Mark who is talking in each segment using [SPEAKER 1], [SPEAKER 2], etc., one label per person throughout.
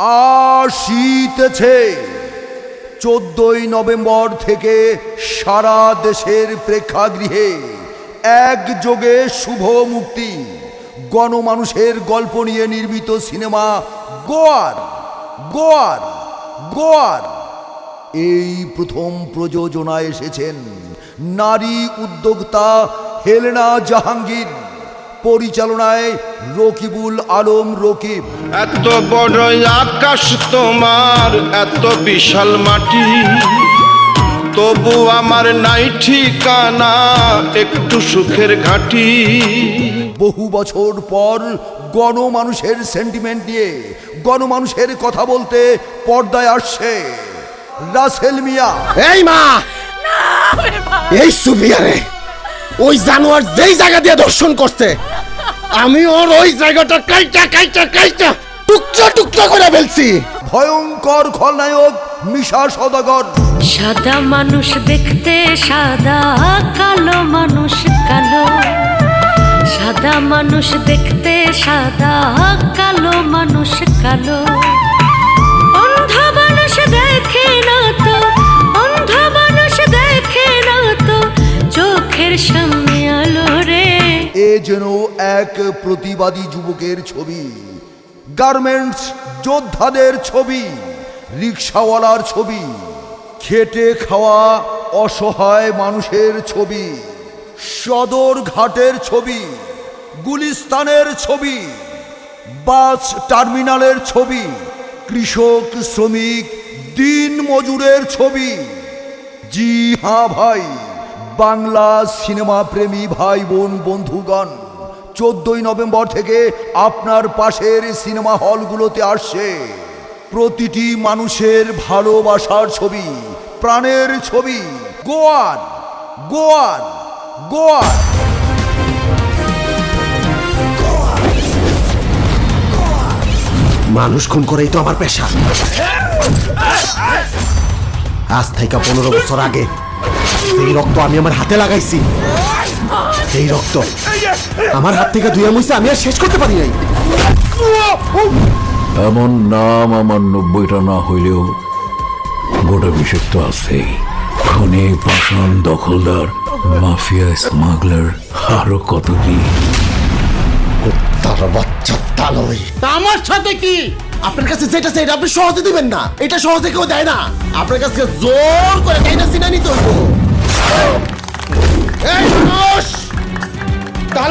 [SPEAKER 1] আসিতেছে চোদ্দই নভেম্বর থেকে সারা দেশের প্রেক্ষাগৃহে একযোগে শুভ মুক্তি। গণমানুষের গল্প নিয়ে নির্মিত সিনেমা গোয়ার গোয়ার গোয়ার। এই প্রথম প্রযোজনায় এসেছেন নারী উদ্যোক্তা হেলেনা জাহাঙ্গীর। পরিচালনায় রকিবুল আলম রকিব।
[SPEAKER 2] এত বড় আকাশ তোমার এত বিশাল মাটি। তবু আমার নাই ঠিকানা একটু সুখের ঘাটি।
[SPEAKER 1] বহু বছর পর গণমানুষের সেন্টিমেন্ট নিয়ে গণমানুষের কথা বলতে পর্দায় আসছে রাসেল মিয়া।
[SPEAKER 3] এই মা! এই সুফিয়ারে! ওই জানোয়ার যেই জায়গা দিয়ে দর্শন করছে আমি ওর ওই জায়গাটা কাইটা কাইটা কাইটা টুকরা টুকরা করে ফেলছি।
[SPEAKER 1] ভয়ঙ্কর খলনায়ক মিশা সদাগর।
[SPEAKER 4] সাদা মানুষ দেখতে সাদা কালো মানুষ কালো। সাদা মানুষ দেখতে সাদা কালো মানুষ কালো।
[SPEAKER 1] যেন এক প্রতিবাদী যুবকের ছবি। গার্মেন্টস যোদ্ধাদের ছবি, রিক্সাওয়ালার ছবি, খেটে খাওয়া অসহায় মানুষের ছবি, সদর ঘাটের ছবি, গুলিস্তানের ছবি, বাস টার্মিনালের ছবি, কৃষক, শ্রমিক দিন মজুরের ছবি। জি হ্যাঁ ভাই। বাংলা সিনেমা প্রেমী ভাই বোন বন্ধুগণ, চোদ্দই নভেম্বর থেকে আপনার পাশের সিনেমা হলগুলোতে আসছে প্রতিটি মানুষের ভালোবাসার ছবি, প্রাণের ছবি। গোয়ান গোয়ান গোয়ান।
[SPEAKER 3] মানুষ খুন করেই তো আমার পেশা। আজ থেকে পনেরো বছর আগে সেই রক্ত আমি আমার হাতে লাগাইছি। সেই রক্ত আমার হাত থেকে ধুয়ে মুছে আমি আর শেষ করতে পারি নাই।
[SPEAKER 5] এমন নাম আমার নব্বইটা না হইলেও গোটা বিশেষ তো আছেই খনি পাষাণ দখলদার মাফিয়া স্মাগলার আরও কত কি?
[SPEAKER 3] তার বাচ্চা তালই। আমার সাথে কি? আপনার কাছে যেটা চাই আপনি সহজে দিবেন না। এটা সহজে কেউ দেয় না। আপনার কাছে জোর করে তাই না সিনা নিতে হইব।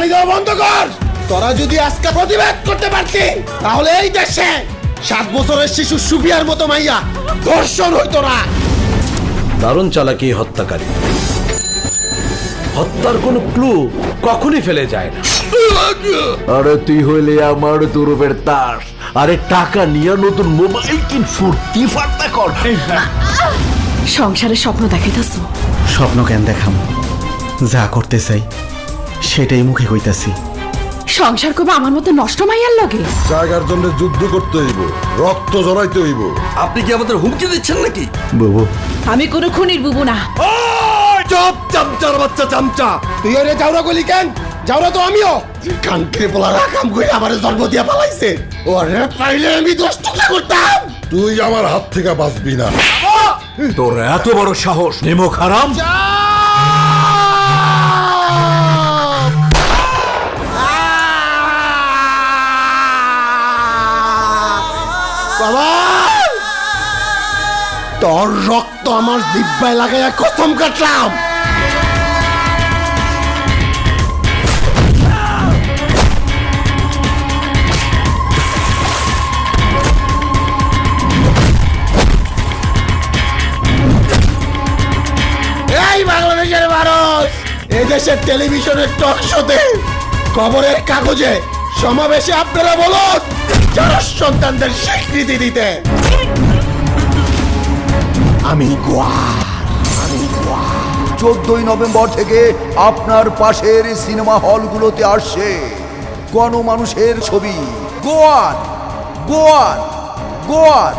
[SPEAKER 3] তালি দেওয়া বন্ধ কর। তোরা যদি আজকে প্রতিবাদ করতে পারতি তাহলে এই দেশে সাত বছরের শিশু সুফিয়ার মতো মাইয়া ধর্ষণ হইতো না।
[SPEAKER 6] দারুণ চালাকি হত্যাকারী। হত্যার কোনো ক্লু কখনই ফেলে যায় না।
[SPEAKER 5] আরে তুই হইলে আমার তুরুপের তাস আরে টাকা নিয়ে নতুন মোবাইল কিন ফুর্তি ফার্তা কর।
[SPEAKER 7] সংসারের স্বপ্ন দেখাইতেছ।
[SPEAKER 8] স্বপ্ন কেন দেখাম? যা করতে চাই। সেটাই মুখে কইতাছি।
[SPEAKER 7] সংসার করব আমার মতো নষ্ট মাইয়ার লগে?
[SPEAKER 9] জায়গার জন্য যুদ্ধ করতে হইব রক্ত জড়াইতে হইব।
[SPEAKER 6] আপনি কি আমাদের হুমকি দিচ্ছেন নাকি?
[SPEAKER 8] বুবু।
[SPEAKER 7] আমি কোনো খুনির বুবু না।
[SPEAKER 3] চপ চামচার বাচ্চা চামচা। তুই যাওরা গলি কেন? যাওরা তো আমিও। কান্ট্রি পোলারা কাম করে আমারে জন্ম দিয়া পালাইছে। ওরে পাইলে আমি দশ টুকরা করতাম।
[SPEAKER 9] তুই আমার হাত থেকে বাঁচবি না।
[SPEAKER 5] তোর এত বড় সাহস নিমক হারাম
[SPEAKER 3] তোর রক্ত আমার কাটলাম। এই বাংলাদেশের মানুষ এই দেশের টেলিভিশনের টক শোতে খবরের কাগজে সমাবেশে আপনারা বলুন যারা সন্তানদের স্বীকৃতি দিতে। আমি গোয়া আমি গোয়া।
[SPEAKER 1] চোদ্দই নভেম্বর থেকে আপনার পাশের সিনেমা হলগুলোতে আসছে গণমানুষের ছবি। গোয়ান গোয়ান গোয়ান